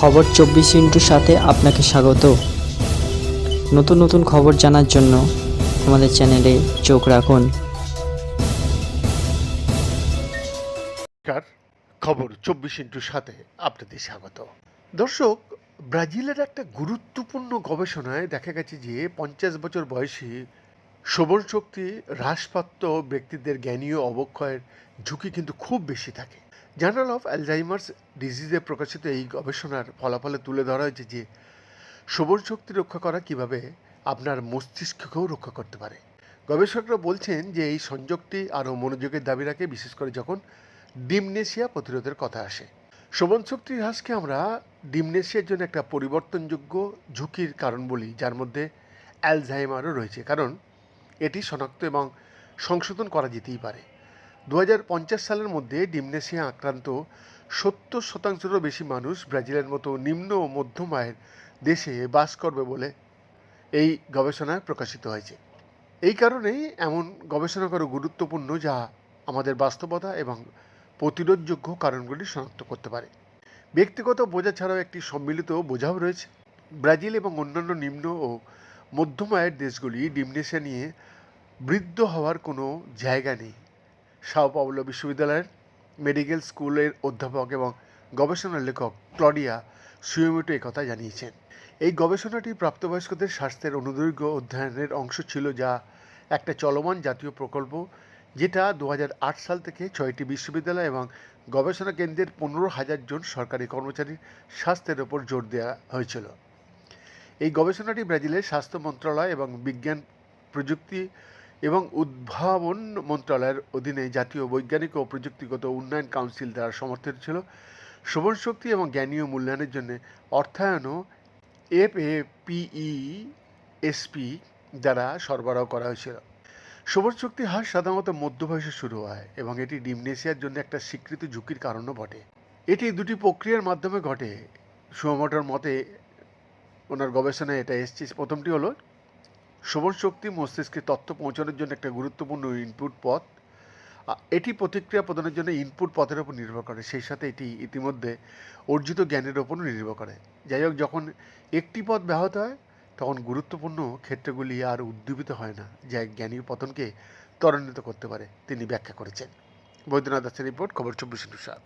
খবর চব্বিশ ইন্টুর সাথে আপনাকে স্বাগত। নতুন নতুন খবর জানার জন্য আমাদের চ্যানেলে চোখ রাখুন। খবর চব্বিশ ইন্টুর সাথে আপনাদের স্বাগত। দর্শক, ব্রাজিলের একটা গুরুত্বপূর্ণ গবেষণায় দেখা গেছে যে পঞ্চাশ বছর বয়সী শ্রবণ শক্তি হ্রাসপ্রাপ্ত ব্যক্তিদের জ্ঞানীয় অবক্ষয়ের ঝুঁকি কিন্তু খুব বেশি থাকে। জার্নাল অফ অ্যালজাইমার্স ডিজিজে প্রকাশিত এই গবেষণার ফলাফলে তুলে ধরা হয়েছে যে শ্রবণ শক্তি রক্ষা করা কীভাবে আপনার মস্তিষ্ককেও রক্ষা করতে পারে। গবেষকরা বলছেন যে, এই সংযোগটি আরও মনোযোগের দাবি রাখে, বিশেষ করে যখন ডিমনেশিয়া প্রতিরোধের কথা আসে। শ্রবণ শক্তির হ্রাসকে আমরা ডিমনেশিয়ার জন্য একটা পরিবর্তনযোগ্য ঝুঁকির কারণ বলি, যার মধ্যে অ্যালঝাইমারও রয়েছে। কারণ এটি শনাক্ত এবং সংশোধন করা যেতেই পারে। দু হাজার পঞ্চাশ সালের মধ্যে ডিমনেশিয়া আক্রান্ত সত্তর শতাংশেরও বেশি মানুষ ব্রাজিলের মতো নিম্ন ও মধ্যম আয়ের দেশে বাস করবে বলে এই গবেষণায় প্রকাশিত হয়েছে। এই কারণেই এমন গবেষণা করা গুরুত্বপূর্ণ যা আমাদের বাস্তবতা এবং প্রতিরোধযোগ্য কারণগুলি শনাক্ত করতে পারে। ব্যক্তিগত বোঝা ছাড়াও একটি সম্মিলিত বোঝাও রয়েছে। ব্রাজিল এবং অন্যান্য নিম্ন ও মধ্যম আয়ের দেশগুলি ডিমনেশিয়া নিয়ে বৃদ্ধ হওয়ার কোনো জায়গা নেই। সাও পাওলো বিশ্ববিদ্যালয়ের মেডিকেল স্কুলের অধ্যাপক এবং গবেষণার লেখক ক্লডিয়া সুয়মিটো কথা জানিয়েছেন। এই গবেষণাটি প্রাপ্তবয়স্কদের স্বাস্থ্যের অনুদৈর্ঘ্য অধ্যয়নের অংশ ছিল যা একটা চলমান জাতীয় প্রকল্প যেটা দু হাজার আট সাল থেকে ছয়টি বিশ্ববিদ্যালয় এবং গবেষণা কেন্দ্রের পনেরো হাজার জন সরকারি কর্মচারীর স্বাস্থ্যের ওপর জোর দেওয়া হয়েছিল। এই গবেষণাটি ব্রাজিলের স্বাস্থ্য মন্ত্রণালয় এবং বিজ্ঞান প্রযুক্তি এবং উদ্ভাবন মন্ত্রণালয়ের অধীনে জাতীয় বৈজ্ঞানিক ও প্রযুক্তিগত উন্নয়ন কাউন্সিল দ্বারা সমর্থিত ছিল। শ্রবণ শক্তি এবং জ্ঞানীয় মূল্যায়নের জন্য অর্থায়নও এফ এ পিই এসপি দ্বারা সরবরাহ করা হয়েছিল। শ্রবণ শক্তি হ্রাস সাধারণত মধ্য বয়সে শুরু হয় এবং এটি ডিমনেশিয়ার জন্য একটা স্বীকৃত ঝুঁকির কারণও বটে। এটি দুটি প্রক্রিয়ার মাধ্যমে ঘটে। সুমোটোর মতে, ওনার গবেষণায় এটা এসছে। প্রথমটি হলো শ্রবণ শক্তি, মস্তিষ্কে তথ্য পৌঁছানোর জন্য একটা গুরুত্বপূর্ণ ইনপুট পথ। এটি প্রতিক্রিয়া প্রদানের জন্য ইনপুট পথের উপর নির্ভর করে, সেই সাথে এটি ইতিমধ্যে অর্জিত জ্ঞানের ওপরও নির্ভর করে। যাই হোক, যখন একটি পথ ব্যাহত হয়, তখন গুরুত্বপূর্ণ ক্ষেত্রগুলি আর উদ্দীপিত হয় না, যা জ্ঞানীর পতনকে ত্বরান্বিত করতে পারে, তিনি ব্যাখ্যা করেছেন। বৈদ্যনাথ দাসের রিপোর্ট খবর চব্বিশ সাত।